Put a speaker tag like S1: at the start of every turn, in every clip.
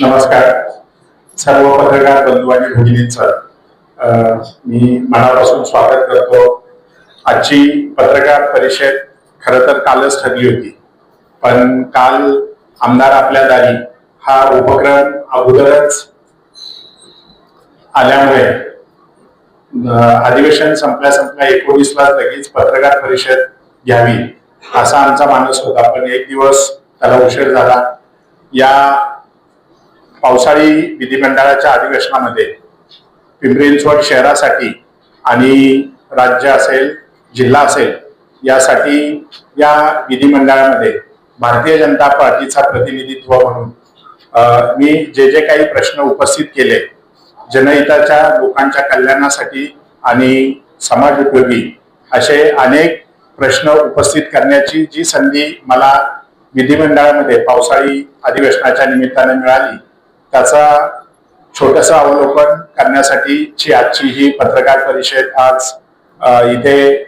S1: नमस्कार. सर्व पत्रकार बंधू आणि भगिनींचं मी मनापासून स्वागत करतो. आजची पत्रकार परिषद खरं तर कालच ठरली होती पण काल आमदार आपल्या दारी हा उपक्रम अगोदरच आल्यामुळे अधिवेशन संपल्या संपल्या एकोणीसला लगेच पत्रकार परिषद घ्यावी असा आमचा माणूस होता. पण एक दिवस त्याला उशीर झाला. या पावसाळी विधिमंडळाच्या अधिवेशनामध्ये पिंपरी चिंचवड शहरासाठी आणि राज्य असेल जिल्हा असेल यासाठी या विधिमंडळामध्ये भारतीय जनता पार्टीचा प्रतिनिधित्व म्हणून मी जे जे काही प्रश्न उपस्थित केले जनहिताच्या लोकांच्या कल्याणासाठी आणि समाज उपयोगी असे अनेक प्रश्न उपस्थित करण्याची जी संधी मला विधिमंडळामध्ये पावसाळी अधिवेशनाच्या निमित्ताने मिळाली त्याचा छोटस अवलोकन करण्यासाठीची आजची ही पत्रकार परिषद आज इथे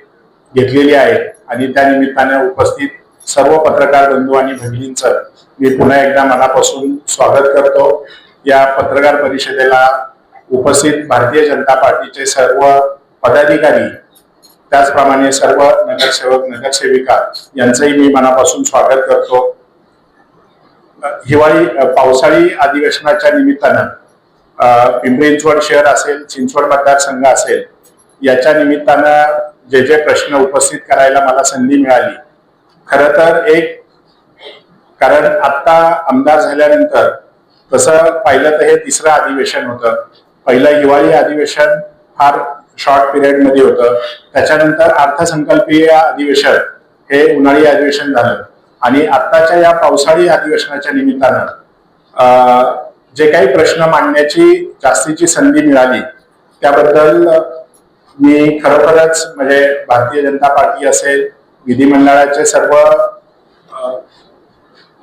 S1: घेतलेली आहे. आणि त्या निमित्ताने उपस्थित सर्व पत्रकार बंधू आणि भगिनींचं मी पुन्हा एकदा मनापासून स्वागत करतो. या पत्रकार परिषदेला उपस्थित भारतीय जनता पार्टीचे सर्व पदाधिकारी त्याचप्रमाणे सर्व नगरसेवक नगरसेविका यांचंही मी मनापासून स्वागत करतो. हिवाळी पावसाळी अधिवेशनाच्या निमित्तानं पिंपरी चिंचवड शहर असेल चिंचवड मतदारसंघ असेल याच्या निमित्तानं जे जे प्रश्न उपस्थित करायला मला संधी मिळाली. खरं तर एक कारण आता आमदार झाल्यानंतर तसं पाहिलं तर हे तिसरं अधिवेशन होतं. पहिलं हिवाळी अधिवेशन फार शॉर्ट पिरियडमध्ये होतं. त्याच्यानंतर अर्थसंकल्पीय अधिवेशन हे उन्हाळी अधिवेशन झालं. आणि आत्ताच्या या पावसाळी अधिवेशनाच्या निमित्तानं जे काही प्रश्न मांडण्याची जास्तीची संधी मिळाली त्याबद्दल मी खरोखरच म्हणजे भारतीय जनता पार्टी असेल विधिमंडळाचे सर्व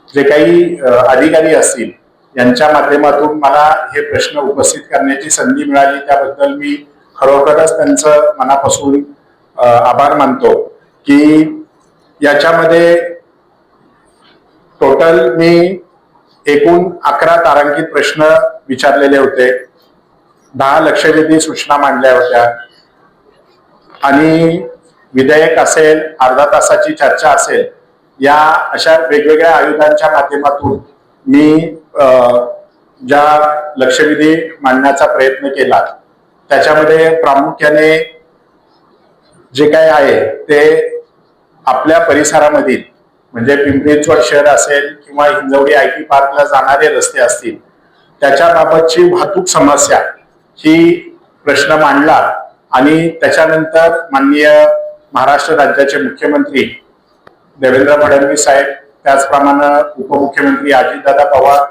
S1: जे काही अधिकारी असतील यांच्या माध्यमातून मला हे प्रश्न उपस्थित करण्याची संधी मिळाली. त्याबद्दल मी खरोखरच त्यांचं मनापासून आभार मानतो की याच्यामध्ये टोटल मी एकूण अकरा तारांकित प्रश्न विचारलेले होते. दहा लक्षवेधी सूचना मांडल्या होत्या. आणि विधेयक असेल अर्धा तासाची चर्चा असेल या अशा वेगवेगळ्या आयुधांच्या माध्यमातून मी ज्या लक्षवेधी मांडण्याचा प्रयत्न केला त्याच्यामध्ये प्रामुख्याने जे काय आहे ते आपल्या परिसरामधील म्हणजे पिंपरी शहर असेल किंवा हिंजवडी आय टी पार्कला जाणारे रस्ते असतील त्याच्याबाबतची वाहतूक समस्या ही प्रश्न मांडला आणि त्याच्यानंतर माननीय महाराष्ट्र राज्याचे मुख्यमंत्री देवेंद्र फडणवीस साहेब त्याचप्रमाणे उपमुख्यमंत्री अजितदादा पवार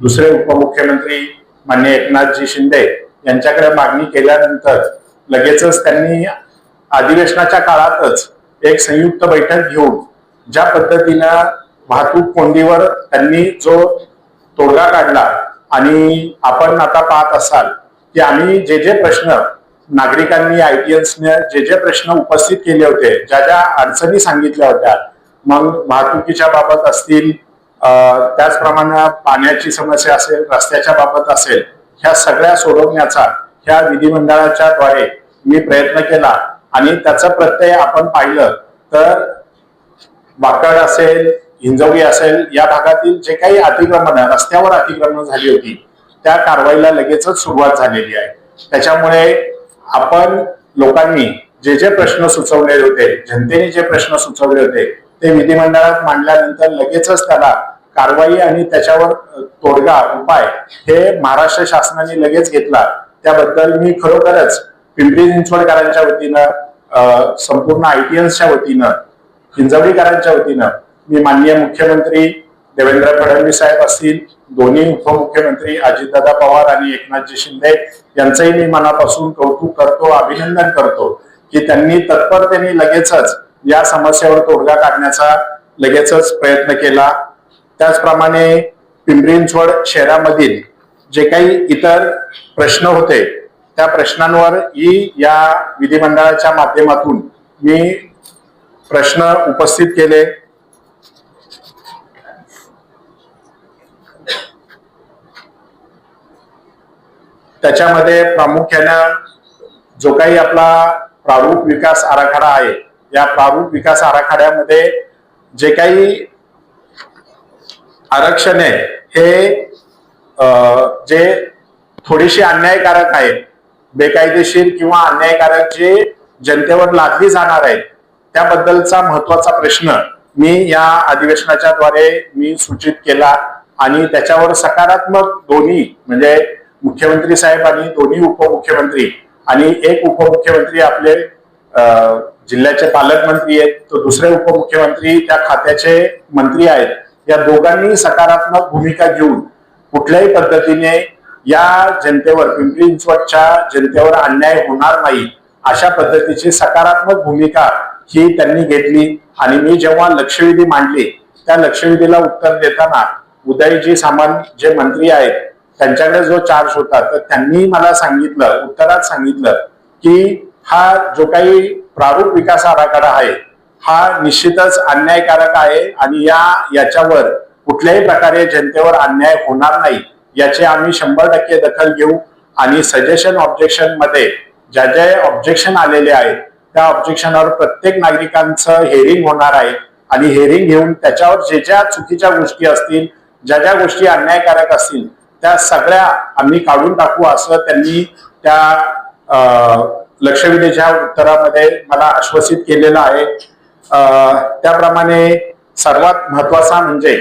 S1: दुसरे उपमुख्यमंत्री माननीय एकनाथजी शिंदे यांच्याकडे मागणी केल्यानंतर लगेचच त्यांनी अधिवेशनाच्या काळातच एक संयुक्त बैठक घेऊन ज्या पद्धतीनं वाहतूक कोंडीवर त्यांनी जो तोडगा काढला आणि आपण आता पाहत असाल की आम्ही जे जे प्रश्न नागरिकांनी आयटीएन्सने जे जे प्रश्न उपस्थित केले होते ज्या ज्या अडचणी सांगितल्या होत्या मग वाहतुकीच्या बाबत असतील त्याचप्रमाणे पाण्याची समस्या असेल रस्त्याच्या बाबत असेल ह्या सगळ्या सोडवण्याचा ह्या विधिमंडळाच्या द्वारे मी प्रयत्न केला आणि त्याचा प्रत्यय आपण पाहिलं तर वाकड असेल हिंजवडी असेल या भागातील जे काही अतिक्रमण रस्त्यावर अतिक्रमण झाली होती त्या कारवाईला लगेचच सुरुवात झालेली आहे. त्याच्यामुळे आपण लोकांनी जे जे प्रश्न सुचवले होते जनतेने जे प्रश्न सुचवले होते ते विधिमंडळात मांडल्यानंतर लगेचच त्याला कारवाई आणि त्याच्यावर तोडगा उपाय हे महाराष्ट्र शासनाने लगेच घेतला. त्याबद्दल मी खरोखरच पिंपरी चिंचवडकरांच्या वतीनं संपूर्ण आयटीएनच्या वतीनं हिंजवडीकरांच्या वतीनं मी माननीय मुख्यमंत्री देवेंद्र फडणवीस साहेब असतील दोन्ही उपमुख्यमंत्री अजितदादा पवार आणि एकनाथजी शिंदे यांचंही मी मनापासून कौतुक करतो अभिनंदन करतो की त्यांनी तत्परतेने लगेचच या समस्येवर तोडगा काढण्याचा लगेचच प्रयत्न केला. त्याचप्रमाणे पिंपरींचवड शहरामधील जे काही इतर प्रश्न होते त्या प्रश्नांवर ही या विधिमंडळाच्या माध्यमातून मी प्रश्न उपस्थित केले. त्याच्यामध्ये प्रामुख्यानं जो काही आपला प्रारूप विकास आराखडा आहे या प्रारूप विकास आराखड्यामध्ये जे काही आरक्षण आहे हे जे थोडीशी अन्यायकारक आहेत बेकायदेशीर किंवा अन्यायकारक जे जनतेवर लादली जाणार आहेत त्याबद्दलचा महत्त्वाचा प्रश्न मी या अधिवेशनाच्या द्वारे मी सूचित केला आणि त्याच्यावर सकारात्मक दोन्ही म्हणजे मुख्यमंत्री साहेब आणि दोन्ही उपमुख्यमंत्री आणि एक उपमुख्यमंत्री आपले जिल्ह्याचे पालकमंत्री आहेत तर दुसरे उपमुख्यमंत्री त्या खात्याचे मंत्री आहेत या दोघांनी सकारात्मक भूमिका घेऊन कुठल्याही पद्धतीने या जनतेवर पिंपरी चिंचवडच्या जनतेवर अन्याय होणार नाही अशा पद्धतीची सकारात्मक भूमिका ही त्यांनी घेतली. आणि मी जेव्हा लक्षवेधी मांडली त्या लक्षवेधीला उत्तर देताना उदयजी सामान जे मंत्री आहेत त्यांच्याकडे जो चार्ज होता तर त्यांनी मला सांगितलं उत्तरात सांगितलं की हा जो काही प्रारूप विकास आराखडा आहे हा निश्चितच अन्यायकारक आहे आणि या याच्यावर कुठल्याही प्रकारे जनतेवर अन्याय होणार नाही याचे आम्ही शंभर टक्के दखल घेऊ. आणि सजेशन ऑब्जेक्शनमध्ये ज्या ज्या ऑब्जेक्शन आलेले आहेत त्या ऑब्जेक्शनवर प्रत्येक नागरिकांचं हेअरिंग होणार आहे. आणि हेअरिंग घेऊन त्याच्यावर जे ज्या चुकीच्या गोष्टी असतील ज्या ज्या गोष्टी अन्यायकारक असतील त्या सगळ्या आम्ही काढून टाकू असं त्यांनी त्या लक्षवेधीच्या उत्तरामध्ये मला आश्वासित केलेलं आहे. त्याप्रमाणे सर्वात महत्त्वाचा म्हणजे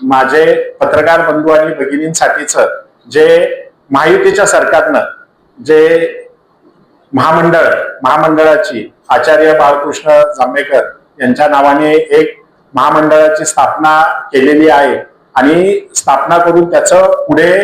S1: माझे पत्रकार बंधू आणि भगिनींसाठीच जे महायुतीच्या सरकारनं जे महामंडळ महामंडळाची आचार्य बाळकृष्ण जांभेकर यांच्या नावाने एक महामंडळाची स्थापना केलेली आहे. आणि स्थापना करून त्याचं पुढे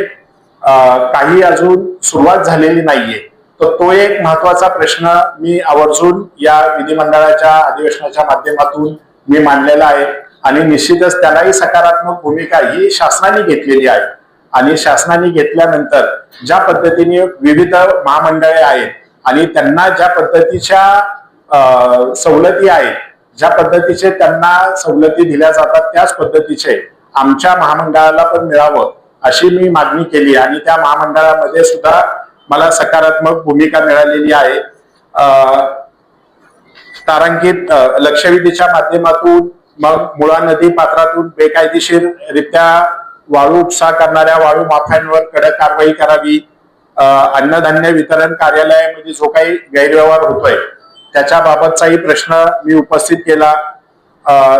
S1: काही अजून सुरुवात झालेली नाहीये. तर तो एक महत्त्वाचा प्रश्न मी आवर्जून या विधिमंडळाच्या अधिवेशनाच्या माध्यमातून मी मांडलेला आहे. आणि निश्चितच त्यालाही सकारात्मक भूमिका ही शासनाने घेतलेली आहे. आणि शासनाने घेतल्यानंतर ज्या पद्धतीने विविध महामंडळे आहेत आणि त्यांना ज्या पद्धतीच्या अं, सवलती आहेत ज्या पद्धतीचे त्यांना सवलती दिल्या जातात त्याच पद्धतीचे आमच्या महामंडळाला पण मिळावं अशी मी मागणी केली. आणि त्या महामंडळामध्ये सुद्धा मला सकारात्मक भूमिका मिळालेली आहे. अं, तारांकित लक्षवेधीच्या माध्यमातून मग मुळा नदी पात्रातून बेकायदेशीर रित्या वाळू उपसा करणाऱ्या वाळू माफ्यांवर कडक कारवाई करावी अन्नधान्य वितरण कार्यालयामध्ये जो काही गैरव्यवहार होतोय त्याच्या बाबतचाही प्रश्न मी उपस्थित केला.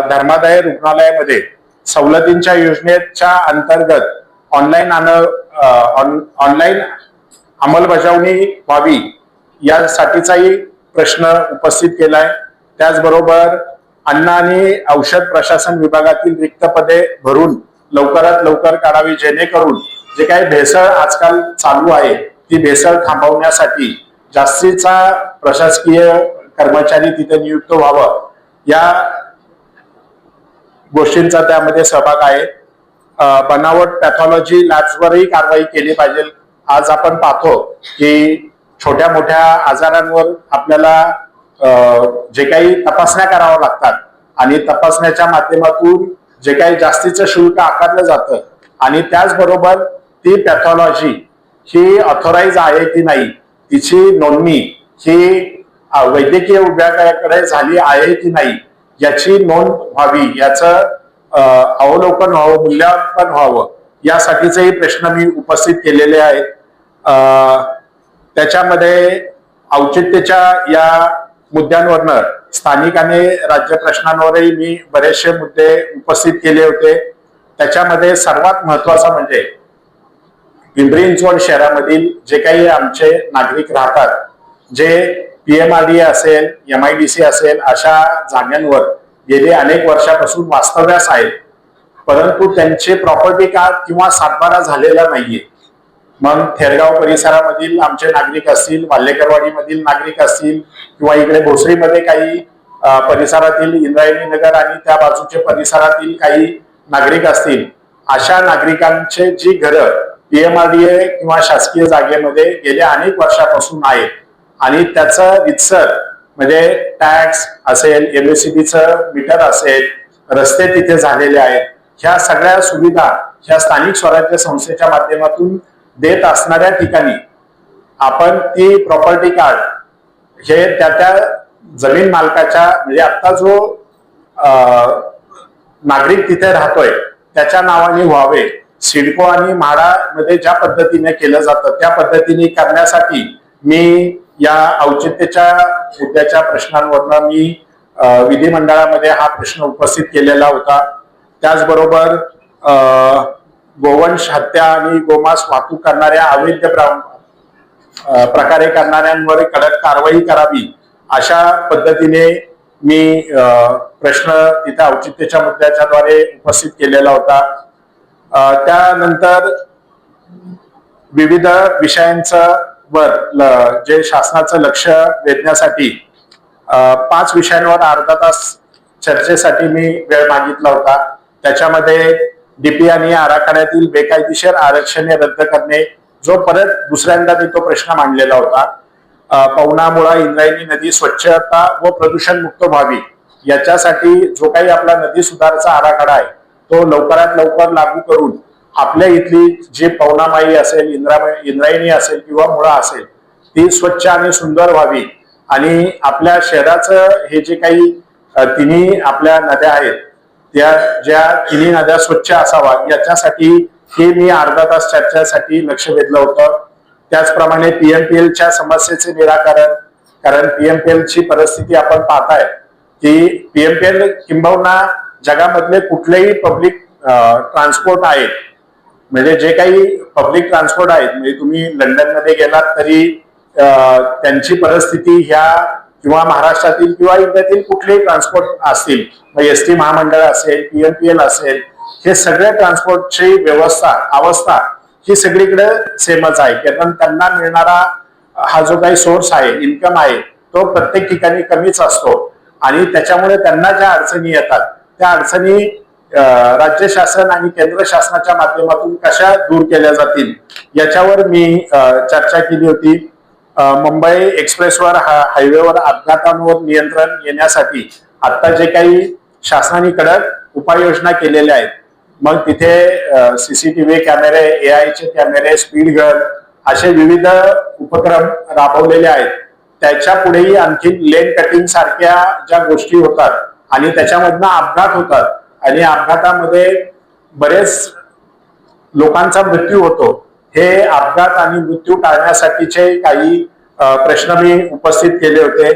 S1: धर्मादाय रुग्णालयामध्ये सवलतींच्या योजनेच्या अंतर्गत ऑनलाईन ऑनलाईन अंमलबजावणी व्हावी यासाठीचाही प्रश्न उपस्थित केलाय. त्याचबरोबर अन्न आणि औषध प्रशासन विभागातील रिक्त पदे भरून लवकरात लवकर काढावी जेणेकरून जे काही भेसळ आजकाल चालू आहे ती भेसळ थांबवण्यासाठी जास्तीचा प्रशासकीय कर्मचारी तिथे नियुक्त व्हावं. या गोष्टींचा त्यामध्ये सहभाग आहे. बनावट पॅथॉलॉजी लॅब्सवरही कारवाई केली पाहिजे. आज आपण पाहतो की छोट्या मोठ्या आजारांवर आपल्याला जे काही तपासण्या कराव्या लागतात आणि तपासण्याच्या माध्यमातून जे काही जास्तीचं शुल्क आकारलं जातं आणि त्याचबरोबर ती पॅथॉलॉजी ही ऑथोराईज आहे की नाही तिची नोंदणी ही वैद्यकीय विभागाकडे झाली आहे की नाही याची नोंद व्हावी याचं अवलोकन व्हावं मूल्यांकन व्हावं यासाठीचेही प्रश्न मी उपस्थित केलेले आहेत. त्याच्यामध्ये औचित्याच्या या मुद्द्यांवरनं स्थानिक आणि राज्य प्रश्नांवरही मी बरेचसे मुद्दे उपस्थित केले होते. त्याच्यामध्ये सर्वात महत्त्वाचा म्हणजे पिंपरी चिंचवड शहरामधील जे काही आमचे नागरिक राहतात जे पीएमआरडीए असेल एम आय डी सी असेल अशा जागांवर गेले अनेक वर्षापासून वास्तव्यास आहेत. परंतु त्यांचे प्रॉपर्टी कार्ड किंवा सातबारा झालेला नाहीये. मग थेरगाव परिसरामधील आमचे नागरिक असतील वाल्हेकरवाडीमधील नागरिक असतील किंवा इकडे भोसरीमध्ये काही परिसरातील इंद्रायणी नगर आणि त्या बाजूचे परिसरातील काही नागरिक असतील अशा नागरिकांचे जी घरं पीएमआरडीए किंवा शासकीय जागेमध्ये गेल्या अनेक वर्षापासून आहे. आणि त्याचं रितसर म्हणजे टॅक्स असेल एमएससीबीचं मीटर असेल रस्ते तिथे झालेले आहेत. ह्या सगळ्या सुविधा ह्या स्थानिक स्वराज्य संस्थेच्या माध्यमातून देत असणाऱ्या ठिकाणी आपण ती प्रॉपर्टी कार्ड हे त्या त्या जमीन मालकाच्या म्हणजे आता जो नागरिक तिथे राहतोय त्याच्या नावाने व्हावे. सिडको आणि म्हाडामध्ये ज्या पद्धतीने केलं जातं त्या पद्धतीने करण्यासाठी मी या औचित्याच्या मुद्द्याच्या प्रश्नांवरनं मी विधिमंडळामध्ये हा प्रश्न उपस्थित केलेला होता. त्याचबरोबर अं, गोवंश हत्या आणि गोमांस वाहतूक करणाऱ्या अवैध प्रकारे करणाऱ्यांवर कडक कारवाई करावी अशा पद्धतीने मी प्रश्न तिथे औचित्याच्या मुद्द्याच्या द्वारे उपस्थित केलेला होता. त्यानंतर विविध विषयांचं वर जे शासनाचं लक्ष वेधण्यासाठी पाच विषयांवर अर्धा तास चर्चेसाठी मी वेळ मागितला होता. त्याच्यामध्ये डीपी आणि आराखड्यातील बेकायदेशीर आरक्षणे रद्द करणे जो परत दुसऱ्यांदा मी तो प्रश्न मांडलेला होता. पवनामुळा इंद्रायणी नदी स्वच्छता व प्रदूषण मुक्त व्हावी याच्यासाठी जो काही आपला नदी सुधारचा आराखडा आहे तो लवकरात लवकर लागू करून आपल्या इथली जी पवनामाई असेल इंद्रा इंद्रायणी असेल किंवा मुळा असेल ती स्वच्छ आणि सुंदर व्हावी. आणि आपल्या शहराचं हे जे काही तिन्ही आपल्या नद्या आहेत त्या ज्या तिन्ही नद्या स्वच्छ असावा याच्यासाठी हे मी अर्धा तास चर्चेसाठी लक्ष वेधलं होतं. त्याचप्रमाणे पीएमपीएलच्या समस्येचे निराकरण कारण पीएमपीएल ची परिस्थिती आपण पाहताय की पीएमपीएल किंबहुना जगामधले कुठलेही पब्लिक ट्रान्सपोर्ट आहेत. म्हणजे जे काही पब्लिक ट्रान्सपोर्ट आहेत म्हणजे तुम्ही लंडनमध्ये गेलात तरी त्यांची परिस्थिती ह्या किंवा महाराष्ट्रातील किंवा इंडियातील कुठलेही ट्रान्सपोर्ट असतील मग एस टी महामंडळ असेल पीएमपीएल असेल हे सगळे ट्रान्सपोर्टची व्यवस्था अवस्था ही सगळीकडे सेमच आहे. कारण त्यांना मिळणारा हा जो काही सोर्स आहे इन्कम आहे तो प्रत्येक ठिकाणी कमीच असतो. आणि त्याच्यामुळे त्यांना ज्या अडचणी येतात त्या अडचणी राज्य शासन आणि केंद्र शासनाच्या माध्यमातून कशा दूर केल्या जातील याच्यावर मी चर्चा केली होती. मुंबई एक्सप्रेसवर हा- हायवेवर अपघातांवर नियंत्रण येण्यासाठी आता जे काही शासनाने कडक उपाययोजना केलेल्या आहेत मग तिथे सीसीटीव्ही कॅमेरे ए आयचे कॅमेरे स्पीड गन असे विविध उपक्रम राबवलेले आहेत. त्याच्या पुढेही आणखी लेन कटिंग सारख्या ज्या गोष्टी होतात आणि त्याच्यामधनं अपघात होतात. आणि अपघातामध्ये बरेच लोकांचा मृत्यू होतो. हे अपघात आणि मृत्यू टाळण्यासाठीचे काही प्रश्न मी उपस्थित केले होते.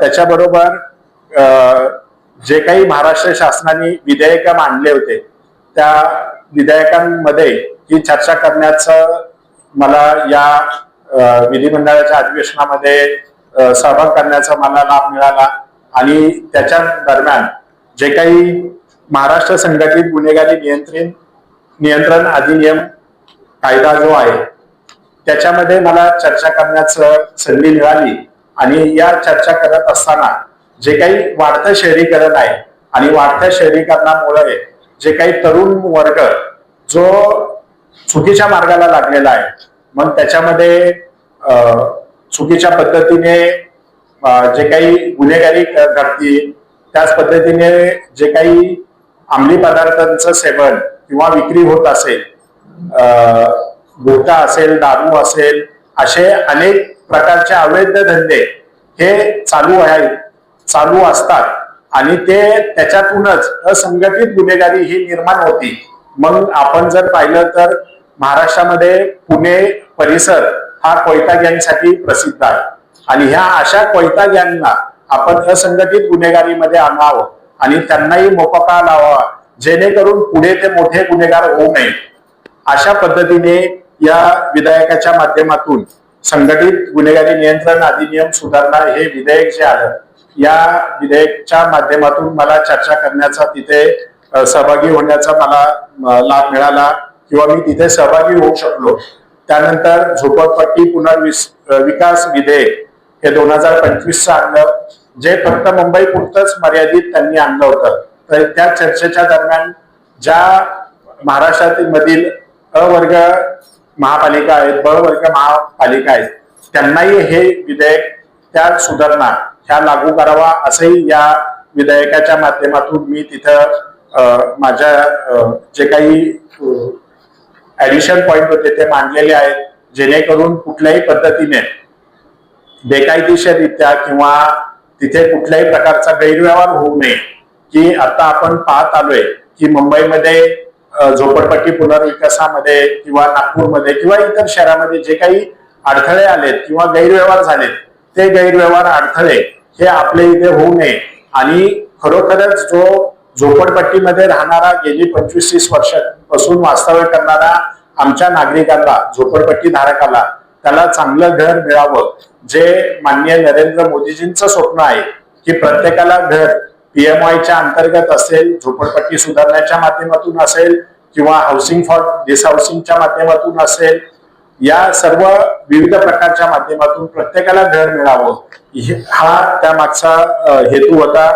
S1: त्याच्याबरोबर जे काही महाराष्ट्र शासनाने विधेयक मांडले होते त्या विधेयकांमध्ये ही चर्चा करण्याचं मला या विधिमंडळाच्या अधिवेशनामध्ये सहभाग करण्याचा मला लाभ मिळाला. आणि त्याच्या दरम्यान जे काही महाराष्ट्र संघटित गुन्हेगारी नियंत्रण नियंत्रण अधिनियम कायदा जो आहे त्याच्यामध्ये मला चर्चा करण्याचं संधी मिळाली. आणि या चर्चा करत असताना जे काही वाढतं शहरीकरण आहे आणि वाढत्या शहरीकरणामुळे जे काही तरुण वर्ग जो चुकीच्या मार्गाला लागलेला आहे मग त्याच्यामध्ये चुकीच्या पद्धतीने जे काही गुन्हेगारी क- घडतील त्याच पद्धतीने जे काही अंमली पदार्थांचं सेवन किंवा विक्री होत असेल अं, गुटखा असेल दारू असेल असे अनेक प्रकारचे अवैध धंदे हे चालू आहेत चालू असतात आणि ते त्याच्यातूनच असंघटित गुन्हेगारी ही निर्माण होती. मग आपण जर पाहिलं तर महाराष्ट्रामध्ये पुणे परिसर हा कोयता गँगसाठी प्रसिद्ध आहे. आणि ह्या अशा कोयता गँगना आपण असंघटित गुन्हेगारीमध्ये आणावं आणि त्यांनाही मोपका लावावा जेणेकरून पुढे ते मोठे गुन्हेगार होऊ नये. अशा पद्धतीने या विधेयकाच्या माध्यमातून संघटित गुन्हेगारी नियंत्रण अधिनियम सुधारणा हे विधेयक जे आलं या विधेयकच्या माध्यमातून मला चर्चा करण्याचा तिथे सहभागी होण्याचा मला लाभ मिळाला किंवा मी तिथे सहभागी होऊ शकलो. त्यानंतर झोपडपट्टी पुनर्विस विकास विधेयक हे दोन हजार पंचवीसचं आणलं. जे फक्त मुंबई पुरतंच मर्यादित त्यांनी आणलं होतं. तर त्या चर्चेच्या दरम्यान ज्या महाराष्ट्रातील मधील अ वर्ग महापालिका आहेत ब वर्ग महापालिका आहेत त्यांनाही हे विधेयक त्या सुधारणा ह्या लागू करावा असंही या विधेयकाच्या माध्यमातून मी तिथं माझ्या जे काही ऍडिशन पॉइंट होते ते मांडलेले आहेत जेणेकरून कुठल्याही पद्धतीने बेकायदेशीररित्या किंवा तिथे कुठल्याही प्रकारचा गैरव्यवहार होऊ नये की आता आपण पाहत आलोय की मुंबईमध्ये झोपडपट्टी पुनर्विकासामध्ये किंवा नागपूरमध्ये किंवा इतर शहरामध्ये जे काही अडथळे आलेत किंवा गैरव्यवहार झालेत ते गैरव्यवहार अडथळे हे आपल्या इथे होऊ नये. आणि खरोखरच जो झोपडपट्टीमध्ये राहणारा गेली पंचवीस तीस वर्षापासून वास्तव्य करणारा आमच्या नागरिकांना झोपडपट्टी धारकाला त्याला चांगलं घर मिळावं जे माननीय नरेंद्र मोदीजींचं स्वप्न आहे की प्रत्येकाला घर पीएमआयच्या अंतर्गत असेल झोपडपट्टी सुधारण्याच्या माध्यमातून असेल किंवा हाऊसिंग फॉर डिसहाऊसिंगच्या माध्यमातून असेल या सर्व विविध प्रकारच्या माध्यमातून प्रत्येकाला घर मिळावं हा त्या मागचा हेतू होता.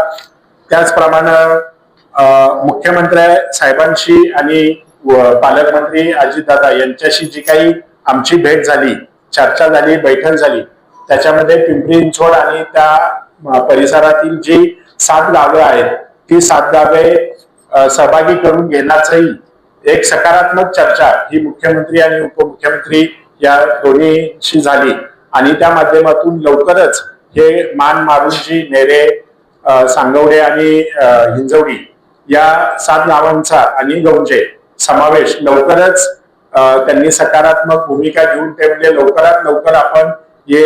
S1: त्याचप्रमाणे मुख्यमंत्री साहेबांशी आणि पालकमंत्री अजितदादा यांच्याशी जी काही आमची भेट झाली चर्चा झाली बैठक झाली. त्याच्यामध्ये पिंपरी चिंचवड आणि त्या परिसरातील जी सात गावे आहेत ती सात गावे सहभागी करून घेण्याचंही एक सकारात्मक चर्चा ही मुख्यमंत्री आणि उपमुख्यमंत्री या दोन्हीशी झाली. आणि त्या माध्यमातून लवकरच हे मान मारुंजी नेरे सांगवडे आणि हिंजवडी या सात गावांचा आणि गौंजे समावेश लवकरच त्यांनी सकारात्मक भूमिका घेऊन ते म्हणजे लवकरात लवकर आपण हे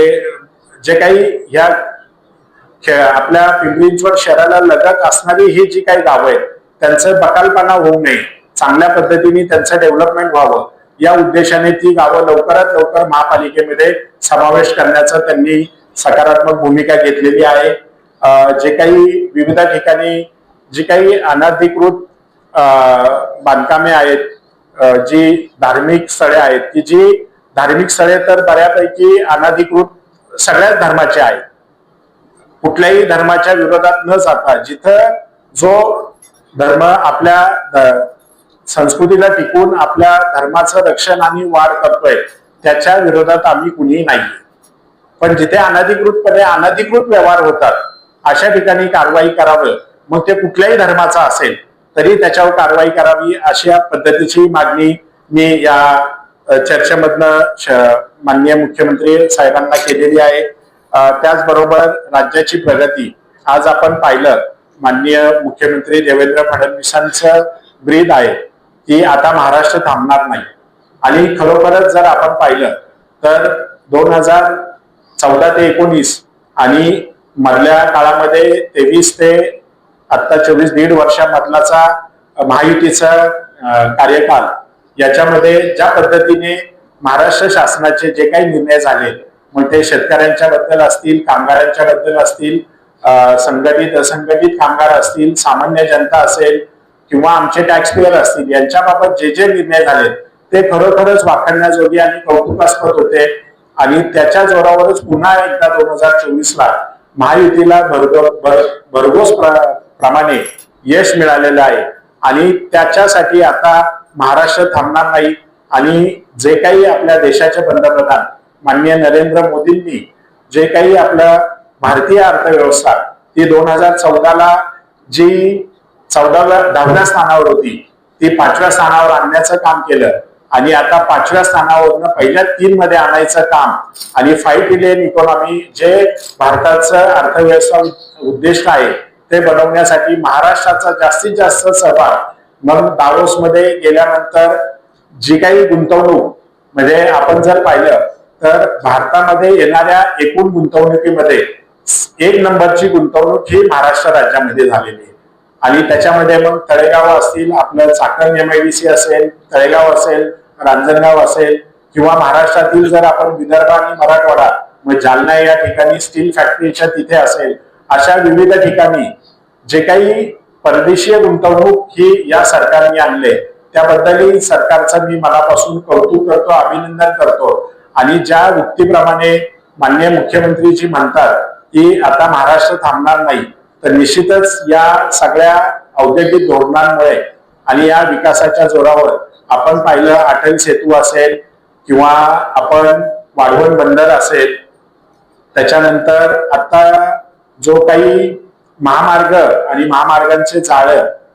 S1: जे काही ह्या आपल्या पिंपरी चिंचवड शहराला लगत असणारी ही जी काही गावं आहेत त्यांचं बकालपणा होऊ नये. चांगल्या पद्धतीने त्यांचं डेव्हलपमेंट व्हावं. या उद्देशाने ती गावं लवकरात लवकर महापालिकेमध्ये समावेश करण्याचा त्यांनी सकारात्मक भूमिका घेतलेली आहे. जे काही विविध ठिकाणी जी काही अनाधिकृत बांधकामे आहेत जी धार्मिक स्थळे आहेत की जी धार्मिक स्थळे तर बऱ्यापैकी अनाधिकृत सगळ्याच धर्माचे आहेत. कुठल्याही धर्माच्या विरोधात न जाता जिथं जो धर्म आपल्या संस्कृतीला टिकून आपल्या धर्माचं रक्षण आणि वाढ करतोय त्याच्या विरोधात आम्ही कुणीही नाही पण जिथे अनाधिकृतपणे अनधिकृत व्यवहार होतात अशा ठिकाणी कारवाई करावं मग ते कुठल्याही धर्माचा असेल तरी त्याच्यावर कारवाई करावी अशा पद्धतीची मागणी मी या चर्चेमधनं श- माननीय मुख्यमंत्री साहेबांना केलेली आहे. त्याचबरोबर राज्याची प्रगती. आज आपण पाहिलं माननीय मुख्यमंत्री देवेंद्र फडणवीसांचं ब्रीद आहे. की आता महाराष्ट्र थांबणार नाही. आणि खरोखरच जर आपण पाहिलं तर दोन हजार चौदा ते एकोणीस आणि मधल्या काळामध्ये तेवीस ते आता चोवीस दीड वर्षामधलाचा महायुतीचा कार्यकाल याच्यामध्ये ज्या पद्धतीने महाराष्ट्र शासनाचे जे काही निर्णय झाले मग ते शेतकऱ्यांच्या बद्दल असतील कामगारांच्या बद्दल असतील संघटित असंघटित कामगार असतील सामान्य जनता असेल किंवा आमचे टॅक्स पेयर असतील यांच्याबाबत जे जे निर्णय झाले ते खरोखरच वाखाणण्याजोगे आणि कौतुकास्पद होते. आणि त्याच्या जोरावरच पुन्हा एकदा दोन हजार चोवीस ला महायुतीला भरगो भर- भरघोस प्र- प्रमाणे यश मिळालेलं आहे. आणि त्याच्यासाठी आता महाराष्ट्र थांबणार नाही. आणि जे काही आपल्या देशाचे पंतप्रधान माननीय नरेंद्र मोदींनी जे काही आपलं भारतीय अर्थव्यवस्था ती दोन हजार चौदाला जी चौदाव्या दहाव्या स्थानावर होती ती पाचव्या स्थानावर आणण्याचं काम केलं. आणि आता पाचव्या स्थानावरनं पहिल्या तीन मध्ये आणायचं काम आणि फाईव्ह ट्रिलियन इकॉनॉमी जे भारताचं अर्थव्यवस्था उद्दिष्ट आहे ते बनवण्यासाठी महाराष्ट्राचा जास्तीत जास्त सहभाग मग दावोस मध्ये गेल्यानंतर जी काही गुंतवणूक म्हणजे आपण जर पाहिलं तर भारतामध्ये येणाऱ्या एकूण गुंतवणुकीमध्ये एक नंबरची गुंतवणूक ही महाराष्ट्र राज्यामध्ये झालेली आहे. आणि त्याच्यामध्ये मग तळेगाव असतील आपलं चाकण सी असेल तळेगाव असेल रांजणगाव असेल किंवा महाराष्ट्रातील जर आपण विदर्भ आणि मराठवाडा मग जालना या ठिकाणी स्टील फॅक्टरीच्या तिथे असेल अशा विविध ठिकाणी जे काही परदेशीय गुंतवणूक ही या सरकारने आणले त्याबद्दलही सरकारचं मी मनापासून कौतुक करतो अभिनंदन करतो. आणि ज्या वृत्तीप्रमाणे माननीय मुख्यमंत्रीजी म्हणतात की आता महाराष्ट्र थांबणार नाही तर निश्चितच या सगळ्या औद्योगिक धोरणांमुळे आणि या विकासाच्या जोरावर आपण पाहिलं अटल सेतू असेल किंवा आपण वाढवण बंदर असेल त्याच्यानंतर आता जो काही महामार्ग आणि महामार्गांचे जाळ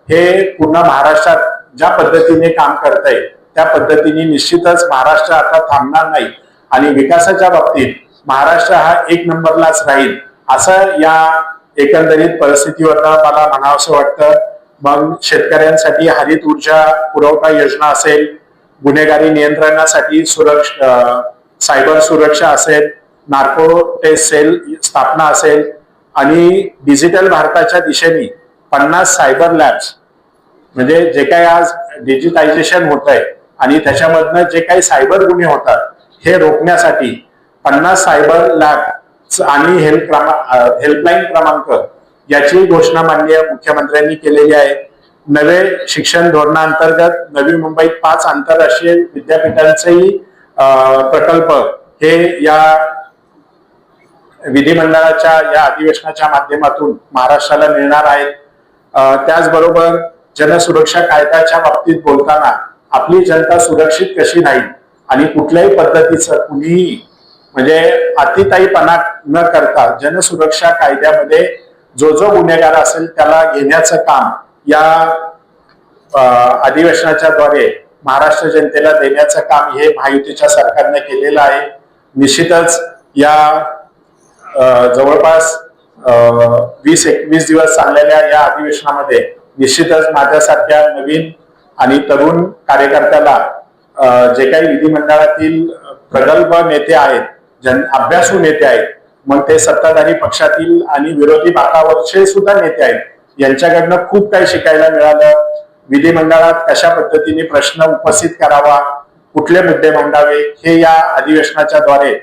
S1: हे पूर्ण महाराष्ट्रात ज्या पद्धतीने काम करत आहे त्या पद्धतीने निश्चितच महाराष्ट्र आता थांबणार नाही. आणि विकासाच्या बाबतीत महाराष्ट्र हा एक नंबरलाच राहील. असं या एकंदरीत परिस्थितीवरनं मला म्हणावंसं वाटतं. मग शेतकऱ्यांसाठी हरित ऊर्जा पुरवठा योजना असेल गुन्हेगारी नियंत्रणासाठी सुरक्ष अं, सायबर सुरक्षा असेल नार्को टेस्ट सेल स्थापना असेल आणि डिजिटल भारताच्या दिशेने पन्नास सायबर लॅब्स म्हणजे जे काही आज डिजिटायझेशन होत आहे आणि त्याच्यामधनं जे काही सायबर गुन्हे होतात हे रोखण्यासाठी पन्नास सायबर लॅब आणि हेल्प क्रमा हेल्पलाईन क्रमांक याची घोषणा माननीय मुख्यमंत्र्यांनी केलेली आहे. नवे शिक्षण धोरणाअंतर्गत नवी मुंबईत पाच आंतरराष्ट्रीय विद्यापीठांचेही प्रकल्प हे या विधिमंडळाच्या या अधिवेशनाच्या माध्यमातून महाराष्ट्राला मिळणार आहेत. त्याचबरोबर जनसुरक्षा कायद्याच्या बाबतीत बोलताना आपली जनता सुरक्षित कशी राहील आणि कुठल्याही पद्धतीचं कुणीही म्हणजे अतिताईपणा न करता जनसुरक्षा कायद्यामध्ये जो जो गुन्हेगार असेल त्याला घेण्याचं काम या अधिवेशनाच्या द्वारे महाराष्ट्र जनतेला देण्याचं काम हे महायुतीच्या सरकारने केलेलं आहे. निश्चितच या जवळपास वीस एकवीस दिवस चाललेल्या या अधिवेशनामध्ये निश्चितच माझ्यासारख्या नवीन आणि तरुण कार्यकर्त्याला जे काही विधिमंडळातील प्रगल्भ नेते आहेत जन अभ्यासू नेते आहेत मग ते सत्ताधारी पक्षातील आणि विरोधी बाकावरचे सुद्धा नेते आहेत यांच्याकडनं खूप काही शिकायला मिळालं. विधिमंडळात कशा पद्धतीने प्रश्न उपस्थित करावा कुठले मुद्दे मांडावे हे या अधिवेशनाच्या द्वारे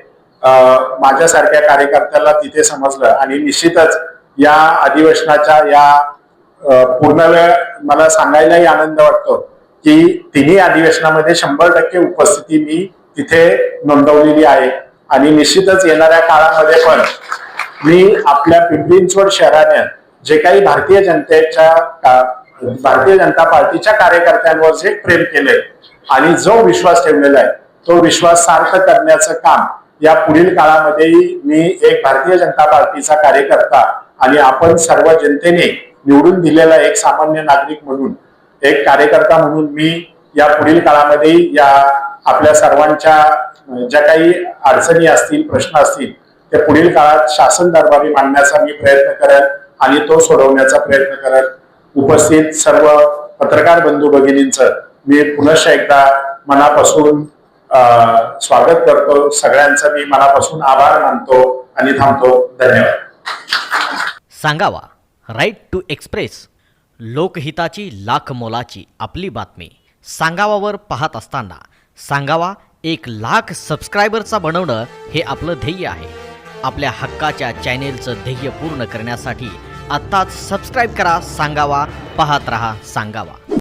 S1: माझ्यासारख्या कार्यकर्त्याला तिथे समजलं आणि निश्चितच या अधिवेशनाच्या या पूर्ण वेळ मला सांगायलाही आनंद वाटतो की तिन्ही अधिवेशनामध्ये शंभर टक्के उपस्थिती मी तिथे नोंदवलेली आहे. आणि निश्चितच येणाऱ्या काळामध्ये पण मी आपल्या पिंपरी चिंचवड शहराने जे काही भारतीय जनतेच्या भारतीय जनता पार्टीच्या कार्यकर्त्यांवर जे प्रेम केलंय आणि जो विश्वास ठेवलेला आहे तो विश्वास सार्थ करण्याचं काम या पुढील काळामध्येही मी एक भारतीय जनता पार्टीचा कार्यकर्ता आणि आपण सर्व जनतेने निवडून दिलेला एक सामान्य नागरिक म्हणून एक कार्यकर्ता म्हणून मी या पुढील काळामध्ये या आपल्या सर्वांच्या ज्या काही अडचणी असतील प्रश्न असतील ते पुढील काळात शासन दरबारी मांडण्याचा मी प्रयत्न करेन आणि तो सोडवण्याचा प्रयत्न करेन उपस्थित सर्व पत्रकार बंधू भगिनींचं मी पुनश्च एकदा मनापासून स्वागत करतो. सगळ्यांचा मी मनापासून आभार मानतो आणि थांबतो. धन्यवाद.
S2: सांगावा राईट टू एक्सप्रेस लोकहिताची लाख मोलाची आपली बातमी. सांगावावर पाहत असताना सांगावा एक लाख सबस्क्रायबरचा बनवणं हे आपलं ध्येय आहे. आपल्या हक्काच्या चॅनेलचं ध्येय पूर्ण करण्यासाठी आत्ताच सबस्क्राईब करा सांगावा पाहत रहा सांगावा.